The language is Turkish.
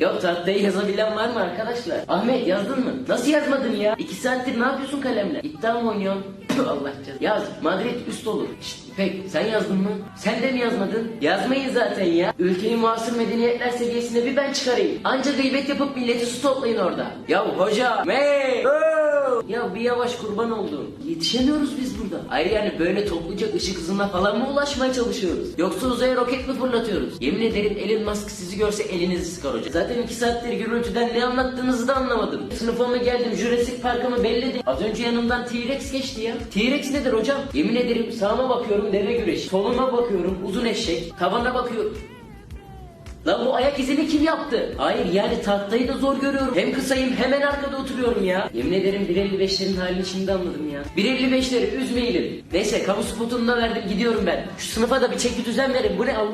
Yok tahtayı yazabilen var mı arkadaşlar? Ahmet yazdın mı? Nasıl yazmadın ya? İki saattir ne yapıyorsun kalemle? İddia mı oynuyorsun? Allah canım. Yaz. Madrid üst olur. Şşt, İpek sen yazdın mı? Sen de mi yazmadın? Yazmayın zaten ya. Ülkeyi muasır medeniyetler seviyesine bir ben çıkarayım. Anca gıybet yapıp milleti su toplayın orada. Ya hoca. Hey. oh! Ya bir yavaş kurban oldum. Yetişemiyoruz biz burada. Hayır yani böyle topluca ışık hızına falan mı ulaşmaya çalışıyoruz? Yoksa uzaya roket mi fırlatıyoruz? Yemin ederim Elon Musk sizi görse elinizi sıkar hocam. Zaten iki saattir gürültüden ne anlattığınızı da anlamadım. Sınıfıma geldim Jurassic Park'a mı belledim. Az önce yanımdan T-Rex geçti ya. T-Rex nedir hocam? Yemin ederim sağıma bakıyorum deve güreşi. Soluma bakıyorum uzun eşek. Tavana bakıyorum. Lan bu ayak izini kim yaptı? Hayır yani tahtayı da zor görüyorum. Hem kısayım hemen arkada oturuyorum ya. Yemin ederim 1.55'lerin halini şimdi anladım ya. 1.55'leri üzmeyelim. Neyse kamu spotunu da verdim gidiyorum ben. Şu sınıfa da bir çeki düzen verin. Bu ne Allah